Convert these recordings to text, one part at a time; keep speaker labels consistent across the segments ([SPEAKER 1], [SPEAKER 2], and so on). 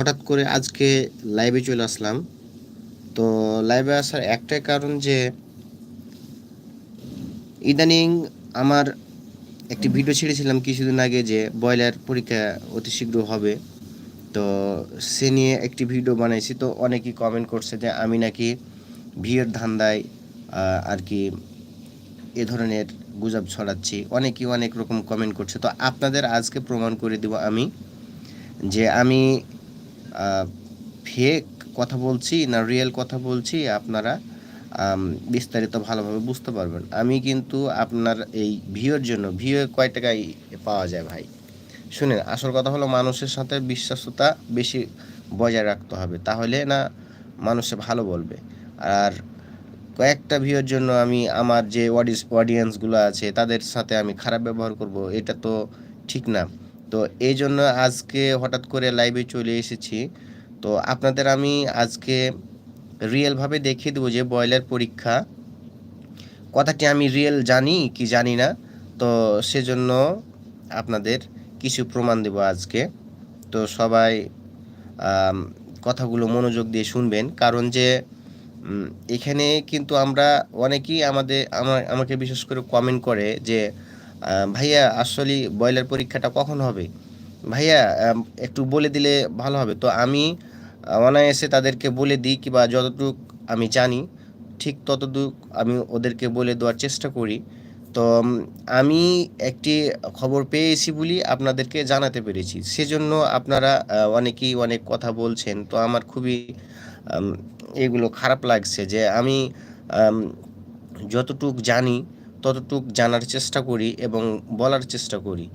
[SPEAKER 1] হঠাৎ করে আজকে লাইভে চলে আসলাম। তো লাইভে আসার একটাই কারণ যে, ইদানিং আমার একটি ভিডিও ছেড়েছিলাম কিছুদিন আগে যে ব্রয়লার পরীক্ষা অতি শীঘ্র হবে। তো সে নিয়ে একটি ভিডিও বানাইছি, তো অনেকেই কমেন্ট করছে যে আমি নাকি ভিড়ের ধান্দায় আর কি এ ধরনের গুজব ছড়াচ্ছি। অনেকেই অনেক রকম কমেন্ট করছে। তো আপনাদের আজকে প্রমাণ করে দেব আমি যে আমি ফেক কথা বলছি না রিয়েল কথা বলছি, আপনারা বিস্তারিত ভালোভাবে বুঝতে পারবেন। আমি কিন্তু আপনার এই ভিউর জন্য ভিউ কয় টাকায় পাওয়া যায় ভাই? শুনেন, আসল কথা হলো মানুষের সাথে বিশ্বাসতা বেশি বজায় রাখতে হবে, তাহলে না মানুষে ভালো বলবে। আর কয়েকটা ভিউর জন্য আমি আমার যে অডিয়েন্সগুলো আছে, তাদের সাথে আমি খারাপ ব্যবহার করব, এটা তো ঠিক না। তো এই জন্য আজকে হঠাৎ করে লাইভে চলে এসেছি। তো আপনাদের আমি আজকে রিয়েলভাবে দেখিয়ে দেবো যে ব্রয়লার পরীক্ষা। কথাটি আমি রিয়েল জানি কি জানি না, তো সেজন্য আপনাদের কিছু প্রমাণ দেব আজকে। তো সবাই কথাগুলো মনোযোগ দিয়ে শুনবেন। কারণ যে এখানে কিন্তু আমরা অনেকেই আমাদের আমার আমাকে বিশেষ করে কমেন্ট করে যে ভাইয়া আসলে ব্রয়লার পরীক্ষাটা কখন হবে? ভাইয়া একটু বলে দিলে ভালো হবে। তো আমি অনায়াসে তাদেরকে বলে দিই কিংবা যতটুক আমি জানি, ঠিক ততটুক আমি ওদেরকে বলে দেওয়ার চেষ্টা করি। তো আমি একটি খবর পেয়েছি বলি আপনাদেরকে জানাতে পেরেছি। সেজন্য আপনারা অনেকেই অনেক কথা বলছেন। তো আমার খুবই এগুলো খারাপ লাগছে যে আমি, যতটুক জানি ততটুক জানার চেষ্টা করি এবং বলার চেষ্টা করি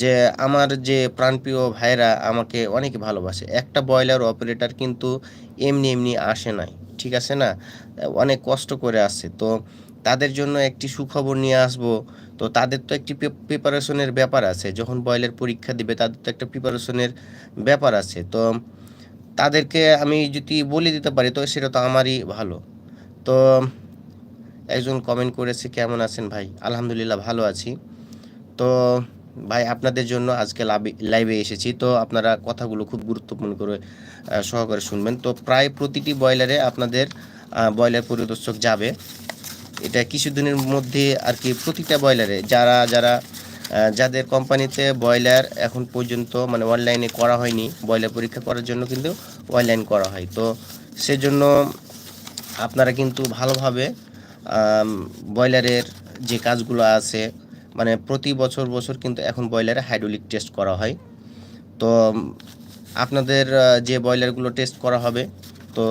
[SPEAKER 1] যে আমার যে প্রাণপ্রিয় ভাইরা আমাকে অনেক ভালোবাসে। একটা ব্রয়লার অপারেটর কিন্তু এমনি এমনি আসে নাই, ঠিক আছে না? অনেক কষ্ট করে আসে। তো তাদের জন্য একটি সুখবর নিয়ে আসব। তো তাদের তো একটি প্রিপারেশনের ব্যাপার আছে। যখন ব্রয়লার পরীক্ষা দিবে, তাদের তো একটা প্রিপারেশনের ব্যাপার আছে। তো তাদেরকে আমি যদি বলে দিতে পারি, তো সেটা তো আমারই ভালো। তো একজন কমেন্ট করেছে, কেমন আছেন ভাই? আলহামদুলিল্লাহ, ভালো আছি। তো ভাই, আপনাদের জন্য আজকে লাইভে এসেছি। তো আপনারা কথাগুলো খুব গুরুত্বপূর্ণ করে সহকারে শুনবেন। তো প্রায় প্রতিটি বয়লারে আপনাদের বয়লার পরিদর্শক যাবে। এটা কিছুদিনের মধ্যে আর কি প্রতিটা বয়লারে যারা যারা যাদের কোম্পানিতে বয়লার এখন পর্যন্ত মানে অনলাইনে করা হয়নি বয়লার পরীক্ষা করার জন্য কিন্তু অনলাইন করা হয়। তো সেজন্য আপনারা কিন্তু ভালোভাবে ব্রয়লারের যে কাজগুলো আছে মানে প্রতি বছর বছর কিন্তু এখন ব্রয়লারে হাইড্রোলিক টেস্ট করা হয়। তো আপনাদের যে ব্রয়লারগুলো টেস্ট করা হবে তো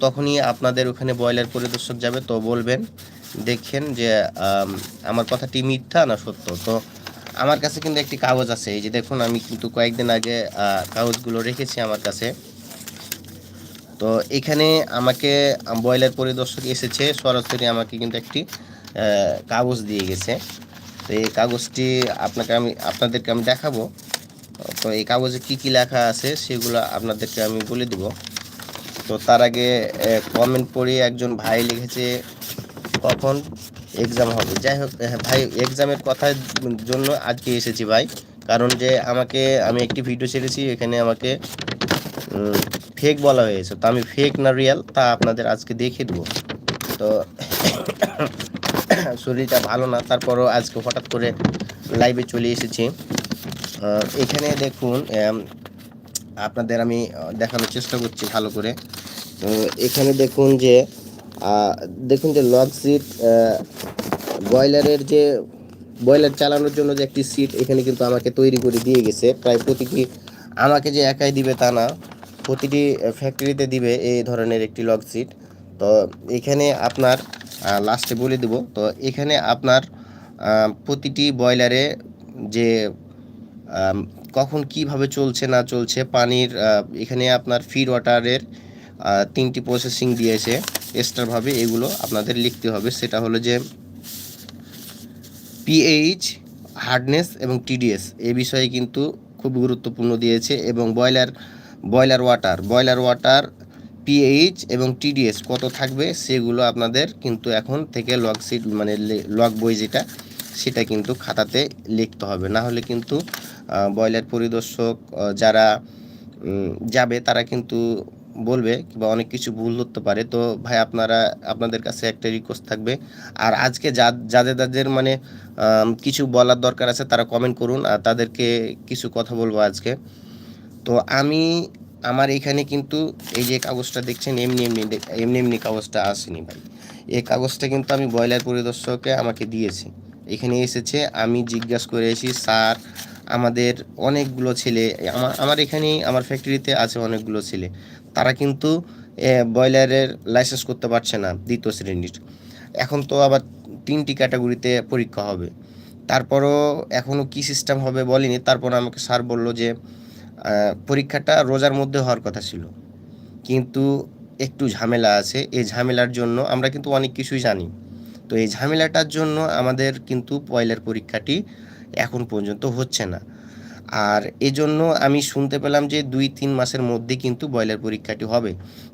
[SPEAKER 1] তখনই আপনাদের ওখানে ব্রয়লার পরিদর্শক যাবে তো বলবেন দেখেন যে আম, আমার কথাটি মিথ্যা না সত্য? তো আমার কাছে কিন্তু একটি কাগজ আছে এই যে দেখুন আমি কিন্তু কয়েকদিন আগে কাগজগুলো রেখেছি আমার কাছে। তো এখানে আমাকে, ব্রয়লার পরিদর্শক এসেছে, সরাসরি আমাকে কিন্তু একটি কাগজ দিয়ে গেছে। তো এই কাগজটি আপনাকে আমি, আপনাদেরকে আমি দেখাবো। তো এই কাগজে কি কি লেখা আছে সেগুলো আপনাদেরকে আমি বলে দিব। তো তার আগে কমেন্ট পড়ে একজন ভাই লিখেছে, কখন এক্সাম হবে? যাই হোক ভাই এক্সামের কথার জন্য আজকে এসেছি ভাই। কারণ যে আমাকে, আমি একটি ভিডিও ছেড়েছি, এখানে আমাকে ফেক বলা হয়েছে তো আমি ফেক না রিয়েল তা আপনাদের আজকে দেখিয়ে দেবো। তো শরীরটা ভালো না, তারপরও আজকে হঠাৎ করে লাইভে চলে এসেছি। এখানে দেখুন আপনাদের আমি দেখানোর চেষ্টা করছি ভালো করে। এখানে দেখুন যে দেখুন যে লগ সিট বয়লারের যে বয়লার চালানোর জন্য যে একটি সিট এখানে কিন্তু আমাকে তৈরি করে দিয়ে গেছে। প্রায় প্রতিটি আমাকে যে একাই দিবে তা না। প্রতিটি ফ্যাক্টরিতে দিবে এই ধরনের একটি লগ সিট তো এখানে আপনার লাস্টে বলে দেব, তো এখানে আপনার প্রতিটি বয়লারে যে কখন কীভাবে চলছে না চলছে পানির এখানে আপনার ফিড ওয়াটারের তিনটি প্রসেসিং দিয়েছে এক্সট্রাভাবে এগুলো আপনাদের লিখতে হবে। সেটা হলো যে পিএইচ হার্ডনেস এবং টিডিএস এ বিষয়ে কিন্তু খুব গুরুত্বপূর্ণ দিয়েছে এবং boiler boiler water boiler water pH এবং টিডিএস কত থাকবে সেগুলো আপনাদের কিন্তু এখন থেকে লগ সিট মানে লগ বই যেটা, সেটা কিন্তু খাতাতে লিখতে হবে। না হলে কিন্তু বয়লার পরিদর্শক যারা যাবে তারা কিন্তু বলবে কিংবা অনেক কিছু ভুল ধরতে পারে। তো ভাই, আপনারা, আপনাদের কাছে একটা রিকোয়েস্ট থাকবে। আর আজকে যা যাদের যাদের মানে কিছু বলার দরকার আছে তারা কমেন্ট করুন। আর তাদেরকে কিছু কথা বলব আজকে। তো আমি, আমার এখানে কিন্তু এই যে কাগজটা দেখছেন, এমনি এমনি এমনি এমনি কাগজটা আসেনি ভাই। এই কাগজটা কিন্তু আমি ব্রয়লার পরিদর্শককে আমাকে দিয়েছি। এখানে এসেছে, আমি জিজ্ঞাসা করেছি স্যার, আমাদের অনেকগুলো ছেলে আমার আমার এখানেই, আমার ফ্যাক্টরিতে আছে অনেকগুলো ছেলে। তারা কিন্তু ব্রয়লারের লাইসেন্স করতে পারছে না, দ্বিতীয় শ্রেণির। এখন তো আবার তিনটি ক্যাটাগরিতে পরীক্ষা হবে। তারপরও এখনও কী সিস্টেম হবে বলিনি। তারপর আমাকে স্যার বলল যে পরীক্ষাটা রোজার মধ্যে হওয়ার কথা ছিল। কিন্তু একটু ঝামেলা আছে। এই ঝামেলার জন্য আমরা কিন্তু অনেক কিছুই জানি। তো এই ঝামেলাটার জন্য আমাদের কিন্তু পয়লার পরীক্ষাটি এখন পর্যন্ত হচ্ছে না। আর এজন্য আমি শুনতে পেলাম যে দুই, তিন মাসের মধ্যে কিন্তু ব্রয়লার পরীক্ষাটি হবে।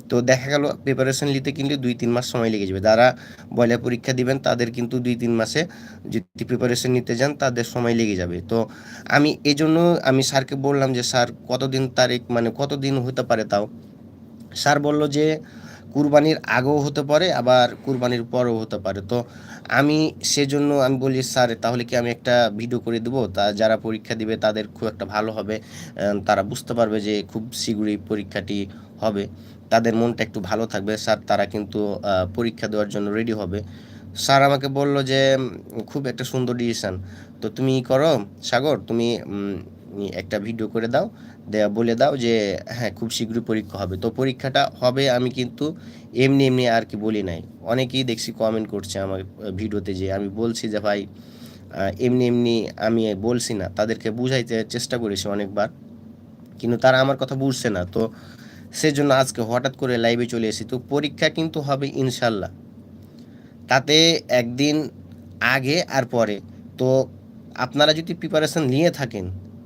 [SPEAKER 1] তো দেখা গেল প্রিপারেশন নিতে কিন্তু দুই, তিন মাস সময় লেগে যাবে। যারা ব্রয়লার পরীক্ষা দিবেন, তাদের কিন্তু দুই, তিন মাসে যদি প্রিপারেশন নিতে যান, তাদের সময় লেগে যাবে। তো আমি এজন্য আমি স্যারকে বললাম যে, স্যার, কতদিন তারিখ মানে কতদিন হতে পারে তাও? স্যার বলল যে কুরবানির আগেও হতে পারে, আবার কুরবানির পরেও হতে পারে। তো আমি সেজন্য আমি বলি, স্যার, তাহলে কি আমি একটা ভিডিও করে দেবো? তা যারা পরীক্ষা দিবে, তাদের খুব একটা ভালো হবে। তারা বুঝতে পারবে যে খুব শীঘ্রই পরীক্ষাটি হবে। তাদের মনটা একটু ভালো থাকবে। স্যার, তারা কিন্তু পরীক্ষা দেওয়ার জন্য রেডি হবে। স্যার আমাকে বলল যে খুব একটা সুন্দর ডিসিশন তো তুমি করো, সাগর, তুমি একটা ভিডিও করে দাও। বলে দাও যে হ্যাঁ খুব শীঘ্রই পরীক্ষা হবে। তো পরীক্ষাটা হবে আমি কিন্তু এমনি এমনি আর কি বলি নাই। অনেকেই দেখছি কমেন্ট করছে আমার ভিডিওতে যে, আমি বলছি যে, ভাই এমনি এমনি আমি বলছি না। তাদেরকে বুঝাইতে চেষ্টা করেছি অনেকবার, কিন্তু তারা আমার কথা বুঝছে না। তো সেজন্য আজকে হঠাৎ করে লাইভে চলে এসেছি। তো পরীক্ষা কিন্তু হবে ইনশাল্লাহ তাতে একদিন আগে আর পরে। তো আপনারা যদি প্রিপারেশন নিয়ে থাকেন,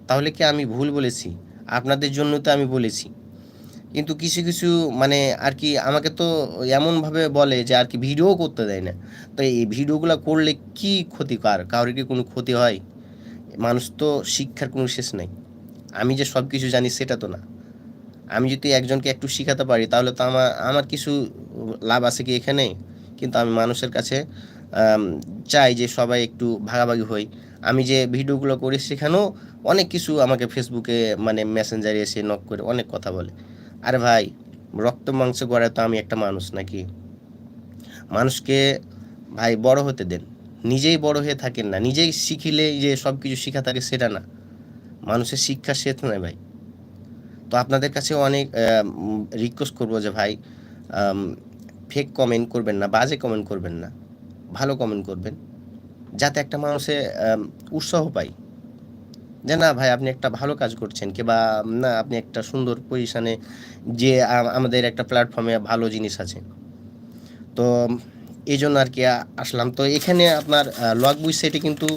[SPEAKER 1] তাহলে কি আমি ভুল বলেছি? আপনাদের জন্য তো আমি বলেছি। কিন্তু কিছু কিছু মানে আর কি আমাকে তো এমনভাবে বলে যে আর কি ভিডিও করতে দেয় না। তো এই ভিডিওগুলো করলে কি ক্ষতিকার কারোর কি কোনো ক্ষতি হয়? মানুষ তো শিক্ষার কোনো শেষ নাই। আমি যে সব কিছু জানি সেটা তো না। আমি যদি একজনকে একটু শেখাতে পারি, তাহলে তো আমার আমার কিছু লাভ আছে কি এখানে? কিন্তু আমি মানুষের কাছে চাই যে সবাই একটু ভাগাভাগি হই। আমি যে ভিডিওগুলো করি সেখানেও অনেক কিছু আমাকে ফেসবুকে মানে মেসেঞ্জারে এসে নক করে অনেক কথা বলে। আরে ভাই, রক্ত মাংস গড়ায় তো আমি একটা মানুষ নাকি? মানুষকে ভাই বড় হতে দেন। নিজেই বড় হয়ে থাকেন না। নিজেই শিখিলে যে সব কিছু শেখা থাকে সেটা না। মানুষের শিক্ষা শেষ নয় ভাই। তো আপনাদের কাছে অনেক রিকোয়েস্ট করব যে ভাই ফেক কমেন্ট করবেন না, বাজে কমেন্ট করবেন না। ভালো কমেন্ট করবেন। যাতে একটা মানুষে উৎসাহ পায়। যে না ভাই, আপনি একটা ভালো কাজ করছেন, কিংবা না, আপনি একটা সুন্দর পজিশনে যে আমাদের একটা প্ল্যাটফর্মে ভালো জিনিস আছে। তো এই জন্য আর কি আসলাম। তো এখানে আপনার লগ বুই সেটে কিন্তু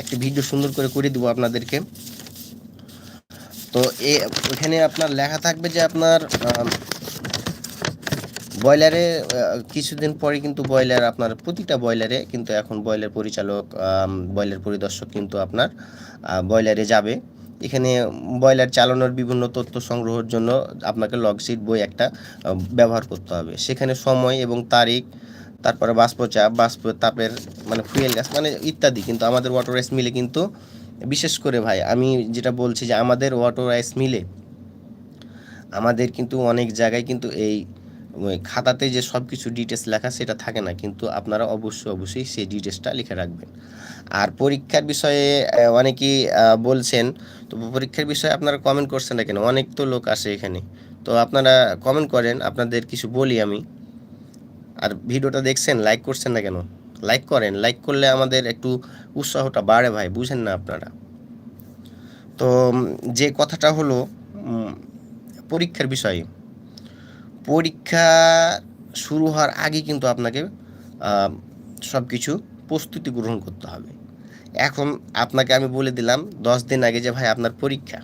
[SPEAKER 1] একটি ভিডিও সুন্দর করে করে দিব আপনাদেরকে। তো এ আপনার লেখা থাকবে যে আপনার ব্রয়লারে কিছুদিন পরে কিন্তু ব্রয়লার আপনার প্রতিটা ব্রয়লারে কিন্তু এখন ব্রয়লার পরিচালক ব্রয়লার পরিদর্শক কিন্তু আপনার ব্রয়লারে যাবে। এখানে ব্রয়লার চালানোর বিভিন্ন তথ্য সংগ্রহের জন্য আপনাকে লগশিট বই একটা ব্যবহার করতে হবে। সেখানে সময় এবং তারিখ, তারপরে বাষ্পচাপ, বাষ্প, তাপের মানে ফুয়েল গ্যাস মানে ইত্যাদি কিন্তু আমাদের ওয়াটার রাইস মিলে কিন্তু, বিশেষ করে ভাই, আমি যেটা বলছি যে আমাদের ওয়াটার রাইস মিলে, আমাদের কিন্তু অনেক জায়গায় কিন্তু এই খাতাতে যে সব কিছু ডিটেলস লেখা সেটা থাকে না, কিন্তু আপনারা অবশ্যই অবশ্যই সেই ডিটেলসটা লিখে রাখবেন। আর পরীক্ষার বিষয়ে অনেকেই বলছেন, তো পরীক্ষার বিষয়ে আপনারা কমেন্ট করছেন না কেন? অনেক তো লোক আসে এখানে। তো আপনারা কমেন্ট করেন, আপনাদের কিছু বলি আমি। আর ভিডিওটা দেখছেন লাইক করছেন না কেন? লাইক করেন লাইক করলে আমাদের একটু উৎসাহটা বাড়ে ভাই, বুঝেন না আপনারা। তো যে কথাটা হলো পরীক্ষার বিষয়ে পরীক্ষা শুরু হওয়ার আগে কিন্তু আপনাকে সব কিছু প্রস্তুতি গ্রহণ করতে হবে। এখন আপনাকে আমি বলে দিলাম দশ দিন আগে যে, ভাই, আপনার পরীক্ষা।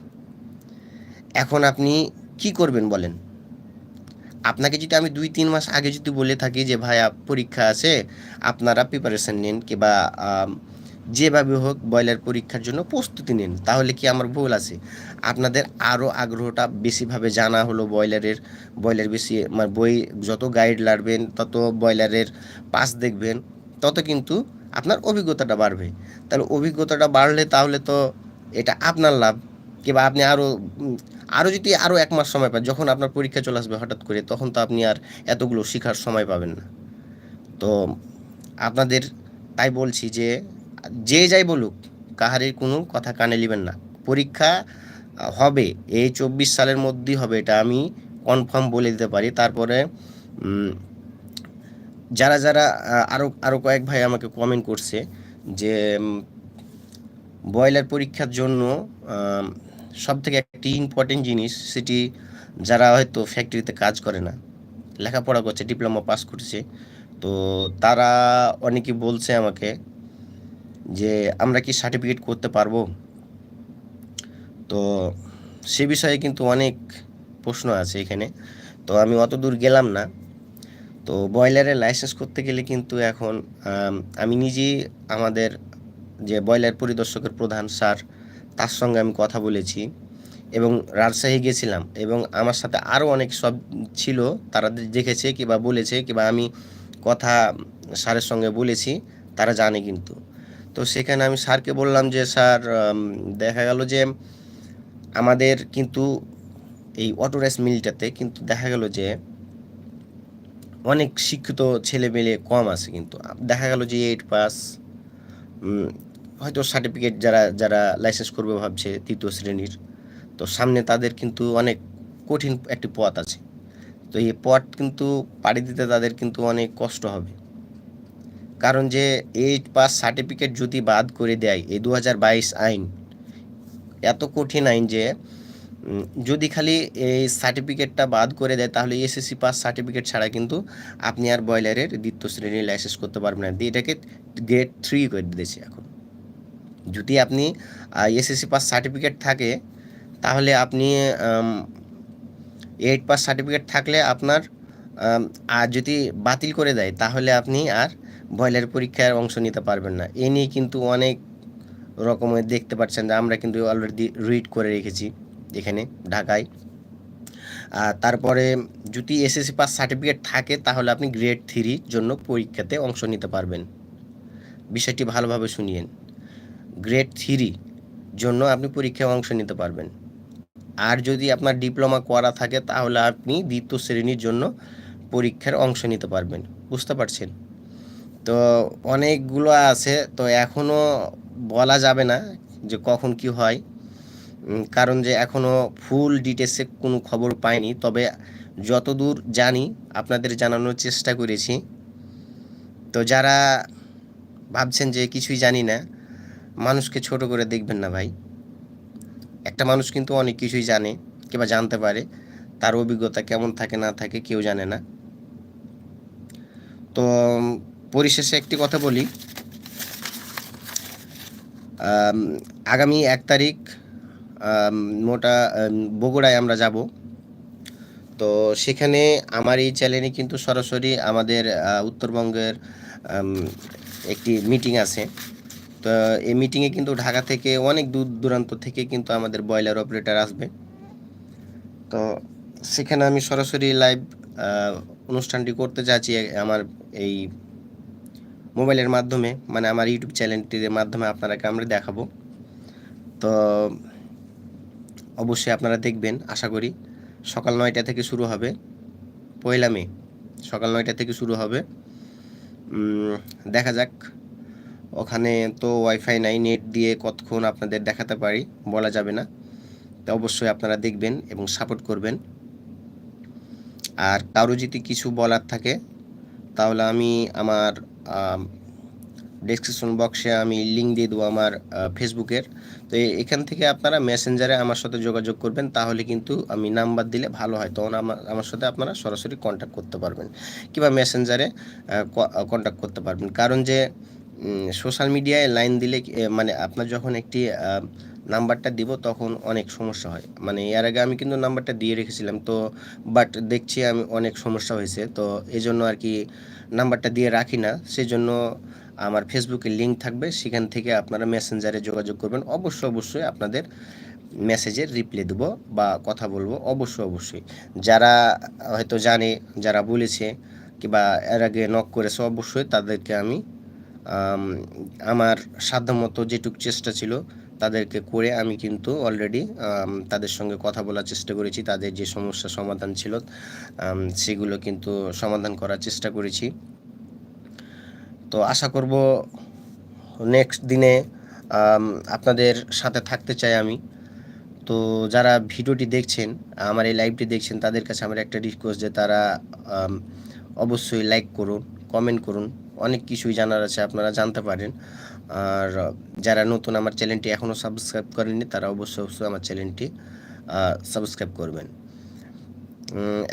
[SPEAKER 1] এখন আপনি কি করবেন বলেন? আপনাকে যদি আমি দুই, তিন মাস আগে যদি বলে থাকি যে, ভাই পরীক্ষা আছে, আপনারা প্রিপারেশন নিন কিংবা যেভাবে হোক ব্রয়লার পরীক্ষার জন্য প্রস্তুতি নিন, তাহলে কি আমার ভুল আছে? আপনাদের আরও আগ্রহটা বেশিভাবে জানা হলো ব্রয়লারের, ব্রয়লার বেশি মানে বই যত গাইড লাড়বেন তত ব্রয়লারের পাস দেখবেন, তত কিন্তু আপনার অভিজ্ঞতাটা বাড়বে। তাহলে অভিজ্ঞতাটা বাড়লে তাহলে তো এটা আপনার লাভ। কিংবা আপনি আরও আরও যদি আরও এক মাস সময় পান, যখন আপনার পরীক্ষা চলে আসবে হঠাৎ করে, তখন তো আপনি আর এতগুলো শেখার সময় পাবেন না। তো আপনাদের তাই বলছি যে যে যাই বলুক কাহারির কোনো কথা কানে নেবেন না। পরীক্ষা হবে, এই চব্বিশ সালের মধ্যেই হবে, এটা আমি কনফার্ম বলে দিতে পারি। তারপরে যারা যারা আরও আরও কয়েক ভাই আমাকে কমেন্ট করছে যে ব্রয়লার পরীক্ষার জন্য সব থেকে একটি ইম্পর্টেন্ট জিনিস, সেটি যারা হয়তো ফ্যাক্টরিতে কাজ করে না, লেখাপড়া করছে ডিপ্লোমা পাস করছে, তো তারা অনেকে বলছে আমাকে যে আমরা কি সার্টিফিকেট করতে পারব? তো সে বিষয়ে কিন্তু অনেক প্রশ্ন আছে এখানে। তো আমি অত দূর গেলাম না। তো বয়লারের লাইসেন্স করতে গেলে কিন্তু এখন, আমি নিজেই আমাদের যে বয়লার পরিদর্শকের প্রধান স্যার, তার সঙ্গে আমি কথা বলেছি এবং রাজশাহী গেছিলাম এবং আমার সাথে আরও অনেক সব ছিল, তারা দেখেছে কিংবা বলেছে কিংবা আমি কথা স্যারের সঙ্গে বলেছি, তারা জানে কিন্তু। তো সেখানে আমি স্যারকে বললাম যে, স্যার দেখা গেল যে আমাদের কিন্তু এই অটোরাইস মিলটাতে কিন্তু দেখা গেল যে অনেক শিক্ষিত ছেলে মেলে কম আছে কিন্তু। দেখা গেল যে এইট পাস হয়তো সার্টিফিকেট যারা যারা লাইসেন্স করবে ভাবছে তৃতীয় শ্রেণির। তো সামনে তাদের কিন্তু অনেক কঠিন একটি পথ আছে। তো এই পথ কিন্তু পাড়ি দিতে তাদের কিন্তু অনেক কষ্ট হবে। কারণ যে এইট পাস সার্টিফিকেট যদি বাদ করে দেয় এই দু হাজার বাইশ আইন, এত কঠিন আইন যে যদি খালি এই সার্টিফিকেটটা বাদ করে দেয়, তাহলে এসএসসি পাস সার্টিফিকেট ছাড়া কিন্তু আপনি আর বয়লারের দ্বিতীয় শ্রেণির লাইসেন্স করতে পারবেন না। এটাকে গ্রেড থ্রি করে দিয়েছে এখন। যদি আপনি এসএসসি পাস সার্টিফিকেট থাকে, তাহলে আপনি এইট পাস সার্টিফিকেট থাকলে আপনার আর যদি বাতিল করে দেয়, তাহলে আপনি আর বয়লার পরীক্ষায় অংশ নিতে পারবেন না। এ নিয়ে কিন্তু অনেক রকমের দেখতে পাচ্ছেন যে আমরা কিন্তু অলরেডি রিড করে রেখেছি এখানে ঢাকায়। আর তারপরে যদি এসএসসি পাস সার্টিফিকেট থাকে তাহলে আপনি গ্রেড থ্রির জন্য পরীক্ষাতে অংশ নিতে পারবেন। বিষয়টি ভালোভাবে শুনিয়েন। গ্রেড থ্রি জন্য আপনি পরীক্ষায় অংশ নিতে পারবেন। আর যদি আপনার ডিপ্লোমা করা থাকে তাহলে আপনি দ্বিতীয় শ্রেণির জন্য পরীক্ষার অংশ নিতে পারবেন। বুঝতে পারছেন? তো অনেকগুলো আছে, তো এখনও বলা যাবে না যে কখন কি হয়। কারণ যে এখনও ফুল ডিটেলসে কোনো খবর পাইনি, তবে যতদূর জানি আপনাদের জানানোর চেষ্টা করেছি। তো যারা ভাবছেন যে কিছুই জানি না, মানুষকে ছোট করে দেখবেন না ভাই। একটা মানুষ কিন্তু অনেক কিছুই জানে, কিংবা জানতে পারে, তার অভিজ্ঞতা কেমন থাকে, না থাকে, কেউ জানে না। তো পরিশেষে একটি কথা বলি। আগামী এক তারিখ মোটা বগুড়ায় আমরা যাব। তো সেখানে আমার এই চ্যানেলে কিন্তু সরাসরি আমাদের উত্তরবঙ্গের একটি মিটিং আছে। তো এই মিটিংয়ে কিন্তু ঢাকা থেকে অনেক দূর দূরান্ত থেকে কিন্তু আমাদের বয়লার অপারেটর আসবে। তো সেখানে আমি সরাসরি লাইভ অনুষ্ঠানটি করতে যাচ্ছি আমার এই মোবাইলের মাধ্যমে মানে আমার ইউটিউব চ্যানেলটির মাধ্যমে আপনারাকে আমরা দেখাবো। তো অবশ্যই আপনারা দেখবেন, আশা করি। সকাল নয়টা থেকে শুরু হবে। পয়লা মে, সকাল নয়টা থেকে শুরু হবে। দেখা যাক। ওখানে তো ওয়াইফাই নাই নেট দিয়ে কতক্ষণ আপনাদের দেখাতে পারি, বলা যাবে না। তো অবশ্যই আপনারা দেখবেন এবং সাপোর্ট করবেন। আর কারও যদি কিছু বলার থাকে, তাহলে আমি আমার ডেসক্রিপশন বক্সে আমি লিঙ্ক দিয়ে দেবো আমার ফেসবুকের তো এখান থেকে আপনারা মেসেঞ্জারে আমার সাথে যোগাযোগ করবেন, তাহলে কিন্তু আমি নাম্বার দিলে ভালো হয়। তখন আমার আমার সাথে আপনারা সরাসরি কন্ট্যাক্ট করতে পারবেন। কিংবা মেসেঞ্জারে কন্ট্যাক্ট করতে পারবেন। কারণ যে সোশ্যাল মিডিয়ায় লাইন দিলে মানে আপনার যখন একটি নাম্বারটা দিব, তখন অনেক সমস্যা হয়। মানে এর আগে আমি কিন্তু নাম্বারটা দিয়ে রেখেছিলাম, তো বাট দেখছি আমি অনেক সমস্যা হয়েছে। তো এই জন্য আর কি নাম্বারটা দিয়ে রাখি না, সেজন্য আমার ফেসবুকে লিঙ্ক থাকবে, সেখান থেকে আপনারা মেসেঞ্জারে যোগাযোগ করবেন। অবশ্যই অবশ্যই আপনাদের মেসেজের রিপ্লাই দেবো বা কথা বলব অবশ্যই অবশ্যই। যারা হয়তো জানে, যারা বলেছে, কিংবা এর আগে নক করেছে, অবশ্যই তাদেরকে আমি, আমার সাধ্যমতো যেটুকু চেষ্টা ছিল তাদেরকে করে আমি কিন্তু অলরেডি তাদের সঙ্গে কথা বলার চেষ্টা করেছি। তাদের যে সমস্যা সমাধান ছিল সেগুলো কিন্তু সমাধান করার চেষ্টা করেছি। তো আশা করব নেক্সট দিনে আপনাদের সাথে থাকতে চাই আমি। তো যারা ভিডিওটি দেখছেন, আমার এই লাইভটি দেখছেন, তাদের কাছে আমার একটা রিকোয়েস্ট যে তারা অবশ্যই লাইক করুন কমেন্ট করুন। অনেক কিছুই জানার আছে, আপনারা জানতে পারেন। আর যারা নতুন আমার চ্যানেলটি এখনও সাবস্ক্রাইব করেননি, তারা অবশ্যই অবশ্যই আমার চ্যানেলটি সাবস্ক্রাইব করবেন।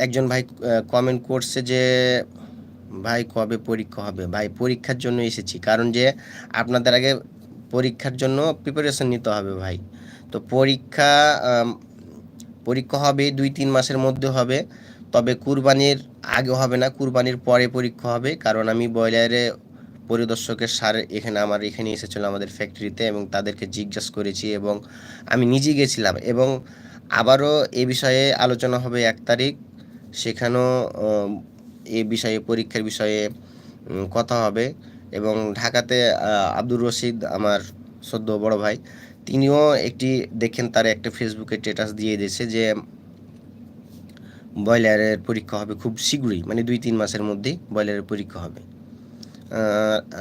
[SPEAKER 1] একজন ভাই কমেন্ট করছে যে, ভাই, কবে পরীক্ষা হবে? ভাই, পরীক্ষার জন্য এসেছি। কারণ যে, আপনাদের আগে পরীক্ষার জন্য প্রিপারেশন নিতে হবে ভাই। তো পরীক্ষা পরীক্ষা হবে দুই, তিন মাসের মধ্যে হবে। তবে কুরবানির আগে হবে না, কুরবানির পরে পরীক্ষা হবে। কারণ আমি ব্রয়লারে পরিদর্শকের সার এখানে আমার এখানে এসেছিল আমাদের ফ্যাক্টরিতে এবং তাদেরকে জিজ্ঞাস করেছি এবং আমি নিজে গেছিলাম এবং আবারও এ বিষয়ে আলোচনা হবে এক তারিখ। সেখানেও এ বিষয়ে, পরীক্ষার বিষয়ে কথা হবে এবং ঢাকাতে আব্দুর রশিদ আমার সদ্য বড় ভাই, তিনিও একটি, দেখেন তার একটা ফেসবুকে স্টেটাস দিয়ে দিয়েছে যে ব্রয়লারের পরীক্ষা হবে খুব শীঘ্রই মানে দুই তিন মাসের মধ্যেই ব্রয়লারের পরীক্ষা হবে।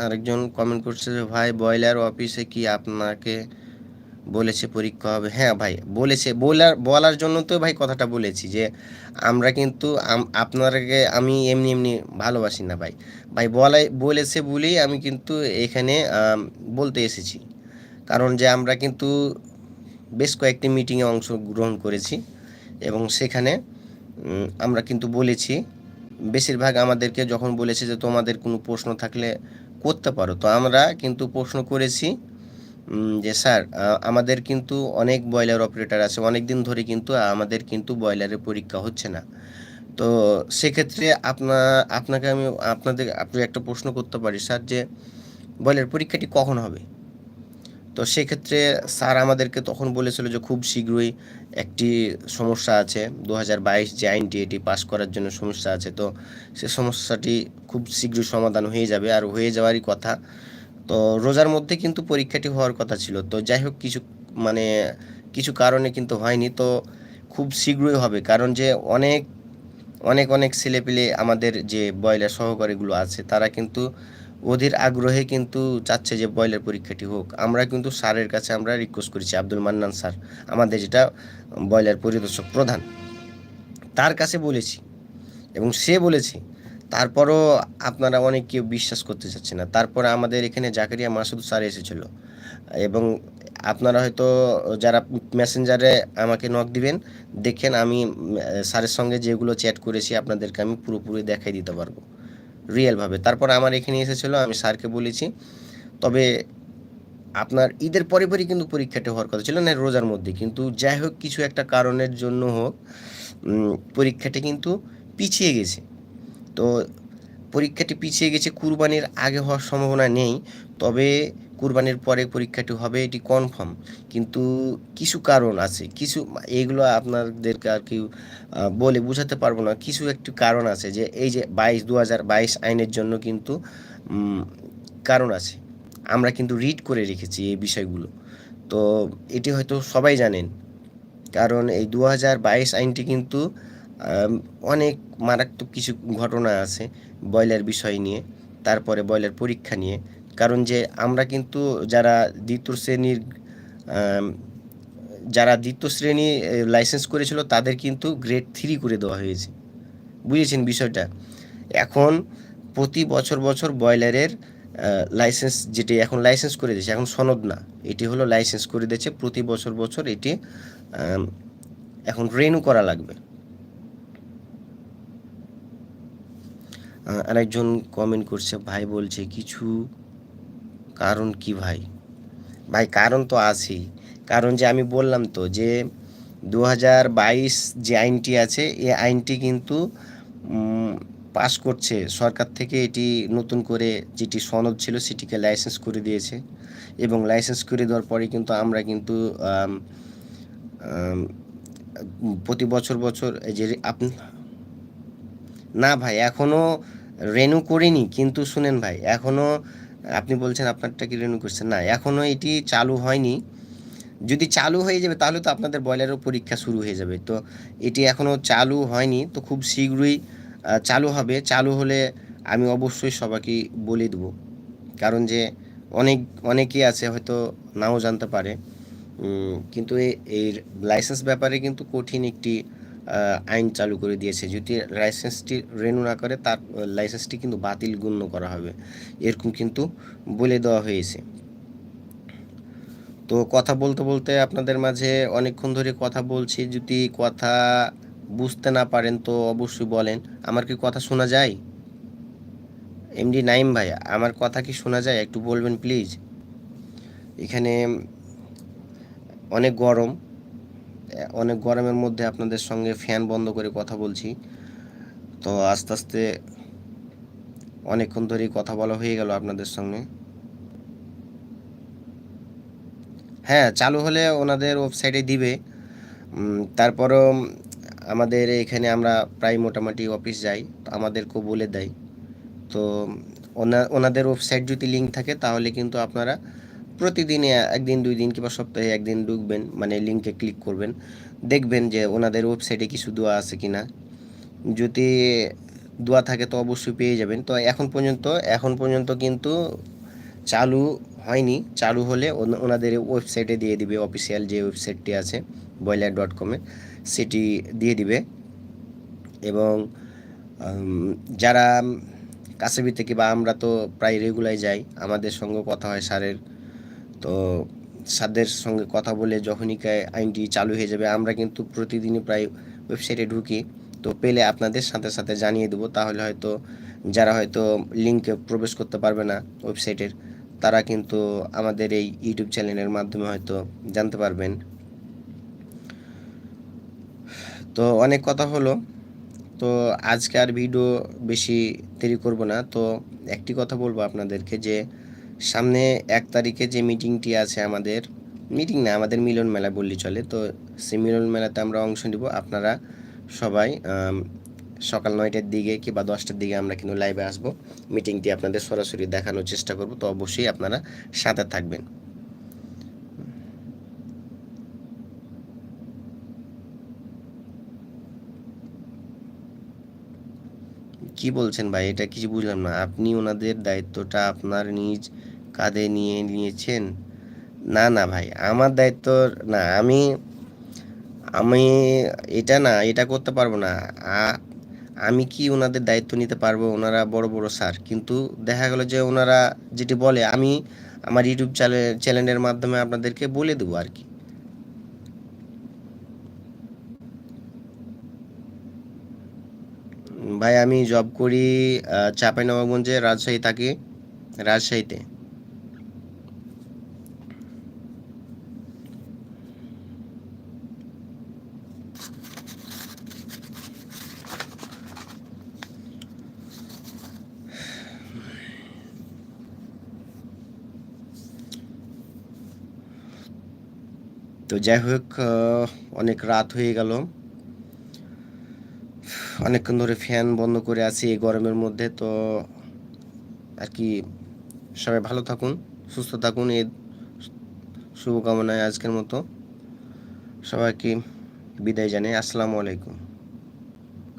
[SPEAKER 1] আরেকজন কমেন্ট করছে যে, ভাই, ব্রয়লার অফিসে কি আপনাকে বলেছে পরীক্ষা হবে? হ্যাঁ ভাই, বলেছে। বলার বলার জন্য তো ভাই কথাটা বলেছি যে, আমরা কিন্তু আপনাকে আমি এমনি এমনি ভালোবাসি না ভাই। ভাই, বলাই, বলেছে বলেই আমি কিন্তু এখানে বলতে এসেছি। কারণ যে, আমরা কিন্তু বেশ কয়েকটি মিটিংয়ে অংশগ্রহণ করেছি এবং সেখানে আমরা কিন্তু বলেছি বেশিরভাগ আমাদেরকে যখন বলেছে যে তোমাদের কোনো প্রশ্ন থাকলে করতে পারো, তো আমরা কিন্তু প্রশ্ন করেছি যে স্যার আমাদের কিন্তু অনেক বয়লার অপারেটর আছে অনেক দিন ধরে কিন্তু আমাদের কিন্তু বয়লারের পরীক্ষা হচ্ছে না। তো সেক্ষেত্রে আপনা, আপনাকে আমি, আপনাদের, আপনি একটা প্রশ্ন করতে পারি, স্যার, যে বয়লার পরীক্ষাটি কখন হবে? তো সেক্ষেত্রে স্যার আমাদেরকে তখন বলেছিল যে খুব শীঘ্রই একটি সমস্যা আছে। দু হাজার বাইশ যে আইনটি, এটি পাশ করার জন্য সমস্যা আছে। তো সে সমস্যাটি খুব শীঘ্রই সমাধান হয়ে যাবে আর হয়ে যাওয়ারই কথা। তো রোজার মধ্যে কিন্তু পরীক্ষাটি হওয়ার কথা ছিল। তো যাই হোক, কিছু মানে কিছু কারণে কিন্তু হয়নি। তো খুব শীঘ্রই হবে। কারণ যে অনেক অনেক অনেক ছেলেপিলে আমাদের যে বয়লার সহকারীগুলো আছে, তারা কিন্তু অধীর আগ্রহে কিন্তু চাচ্ছে যে বয়লার পরীক্ষাটি হোক। আমরা কিন্তু স্যারের কাছে আমরা রিকোয়েস্ট করেছি, আব্দুল মান্নান স্যার, আমাদের যেটা বয়লার পরিদর্শক প্রধান। তার কাছে বলেছি এবং সে বলেছে, তারপরও আপনারা অনেক কেউ বিশ্বাস করতে চাচ্ছে না। তারপরে আমাদের এখানে জাকারিয়া মাসুদ স্যার এসেছিল এবং আপনারা হয়তো যারা মেসেঞ্জারে আমাকে নক দিবেন, দেখেন আমি স্যারের সঙ্গে যেগুলো চ্যাট করেছি, আপনাদেরকে আমি পুরোপুরি দেখাই দিতে পারব। রিয়েলভাবে। তারপর আমার এখানে এসেছিল, আমি স্যারকে বলেছি। তবে আপনার ঈদের পরে পরে কিন্তু পরীক্ষাটা হওয়ার কথা ছিল, না, রোজার মধ্যে। কিন্তু যাই হোক, কিছু একটা কারণের জন্য হোক পরীক্ষাটি কিন্তু পিছিয়ে গেছে। তো পরীক্ষাটি পিছিয়ে গেছে, কুরবানির আগে হওয়ার সম্ভাবনা নেই। তবে কুরবানির পরে পরীক্ষাটি হবে, এটি কনফার্ম কিন্তু কিছু কারণ আছে, কিছু এইগুলো আপনাদেরকে আর কি বলে বোঝাতে পারব না। কিছু একটু কারণ আছে যে, এই যে বাইশ দু হাজার বাইশ আইনের জন্য কিন্তু কারণ আছে। আমরা কিন্তু রিড করে রেখেছি এই বিষয়গুলো। তো এটি হয়তো সবাই জানেন, কারণ এই দু হাজার বাইশ আইনটি কিন্তু অনেক মারাত্মক কিছু ঘটনা আছে বয়লার বিষয় নিয়ে, তারপরে বয়লার পরীক্ষা নিয়ে। কারণ যে আমরা কিন্তু যারা দ্বিতীয় শ্রেণির যারা দ্বিতীয় শ্রেণি লাইসেন্স করেছিল তাদের কিন্তু গ্রেড থ্রি করে দেওয়া হয়েছে। বুঝেছেন বিষয়টা? এখন প্রতি বছর বছর বয়লারের লাইসেন্স যেটি এখন লাইসেন্স করে দিয়েছে, এখন সনদ না। এটি হলো লাইসেন্স করে দিয়েছে, প্রতি বছর বছর এটি এখন রেনু করা লাগবে। আরেকজন কমেন্ট করছে, ভাই বলছে, কিছু কারণ কি ভাই? ভাই, কারণ তো আছেই। কারণ যে আমি বললাম তো যে দু হাজার বাইশ যে আইনটি আছে, এই আইনটি কিন্তু পাস করছে। সরকার থেকে এটি নতুন করে যেটি সনদ ছিল, সেটিকে লাইসেন্স করে দিয়েছে। এবং লাইসেন্স করে দেওয়ার পরে কিন্তু আমরা কিন্তু প্রতি বছর বছর যে আপনি, না ভাই এখনও রেনু করিনি, কিন্তু শুনেন ভাই এখনও আপনি বলছেন আপনারটা কি রেনু করছেন? না এখনও এটি চালু হয়নি। যদি চালু হয়ে যাবে, তাহলে তো আপনাদের ব্রয়লারও পরীক্ষা শুরু হয়ে যাবে। তো এটি এখনও চালু হয়নি, তো খুব শীঘ্রই চালু হবে। চালু হলে আমি অবশ্যই সবাইকে বলে দেবো। কারণ যে অনেক অনেকেই আছে হয়তো নাও জানতে পারে। কিন্তু এ- এই লাইসেন্স ব্যাপারে কিন্তু কঠিন একটি আইন চালু করে দিয়েছে। যদি লাইসেন্সটি রেনু না করে, তার লাইসেন্সটি কিন্তু বাতিল গণ্য করা হবে। এরকম কিন্তু বলে দেওয়া হয়েছে। তো কথা বলতে বলতে আপনাদের মাঝে অনেকক্ষণ ধরে কথা বলছি। যদি কথা বুঝতে না পারেন, তো অবশ্যই বলেন। আমার কি কথা শোনা যায়? এমডি নাইম ভাই, আমার কথা কি শোনা যায়? একটু বলবেন প্লিজ এখানে অনেক গরম। অনেক গরমের মধ্যে আপনাদের সঙ্গে ফ্যান বন্ধ করে কথা বলছি। তো আস্তে আস্তে অনেকক্ষণ ধরেই কথা বলা হয়ে গেল আপনাদের সঙ্গে। হ্যাঁ চালু হলে ওনাদের ওয়েবসাইটে দিবে। তারপরও আমাদের এখানে আমরা প্রায় মোটামুটি অফিস যাই আমাদেরকেও বলে দেয়। তো ওনা, ওনাদের ওয়েবসাইট যদি লিঙ্ক থাকে তাহলে কিন্তু আপনারা প্রতিদিনে একদিন, দুই দিন কিংবা সপ্তাহে একদিন ঢুকবেন মানে লিঙ্কে ক্লিক করবেন। দেখবেন যে ওনাদের ওয়েবসাইটে কিছু দোয়া আছে কি না যদি দোয়া থাকে তো অবশ্যই পেয়ে যাবেন। তো এখন পর্যন্ত এখন পর্যন্ত কিন্তু চালু হয়নি। চালু হলে ওনাদের ওয়েবসাইটে দিয়ে দিবে অফিসিয়াল যে ওয়েবসাইটটি আছে বয়লার ডট কমে সেটি দিয়ে দিবে। এবং যারা কাছেবি থেকে বা আমরা তো প্রায় রেগুলাই যাই, আমাদের সঙ্গে কথা হয় স্যারের। তো স্যারদের সঙ্গে কথা বলে যখনই আইনটি চালু হয়ে যাবে, আমরা কিন্তু প্রতিদিনই প্রায় ওয়েবসাইটে ঢুকি। তো পেলে আপনাদের সাথে সাথে জানিয়ে দেবো, তাহলে হয়তো যারা হয়তো লিঙ্কে প্রবেশ করতে পারবে না ওয়েবসাইটের, তারা কিন্তু আমাদের এই ইউটিউব চ্যানেলের মাধ্যমে হয়তো জানতে পারবেন। তো অনেক কথা হলো। তো আজকে আর ভিডিও বেশি দেরি করব না। তো একটি কথা বলব আপনাদেরকে যে সামনে এক তারিখে যে মিটিংটি আছে আমাদের, মিটিং না, আমাদের মিলন মেলা বললি চলে, তো সেই মিলন মেলাতে আমরা অংশ নিব। আপনারা সবাই সকাল নয়টার দিকে কিংবা দশটার দিকে আমরা কিন্তু লাইভে আসব। মিটিংটি আপনাদের সরাসরি দেখানোর চেষ্টা করব, তো অবশ্যই আপনারা সাথে থাকবেন। কি বলছেন ভাই? এটা কিছু বুঝলাম না। আপনি ওনাদের দায়িত্বটা আপনার নিজ কাঁধে নিয়ে নিয়েছেন? না না ভাই, আমার দায়িত্ব না, আমি আমি এটা না, এটা করতে পারব না। আমি কি ওনাদের দায়িত্ব নিতে পারব? ওনারা বড় বড় স্যার। কিন্তু দেখা গেল যে ওনারা যেটি বলে, আমি আমার ইউটিউব চ্যানেলের মাধ্যমে আপনাদেরকে বলে দেবো আর কি। ভাই, আমি জব করি চাঁপাইনবাবগঞ্জে রাজশাহী থাকি, রাজশাহীতে। যাই হোক অনেক রাত হয়ে গেল। অনেকক্ষণ ধরে ফ্যান বন্ধ করে আছি এই গরমের মধ্যে, তো আর কি, সবাই ভালো থাকুন, সুস্থ থাকুন এই শুভকামনায় আজকের মতো। সবাইকে বিদায় জানাই, আসসালামু আলাইকুম।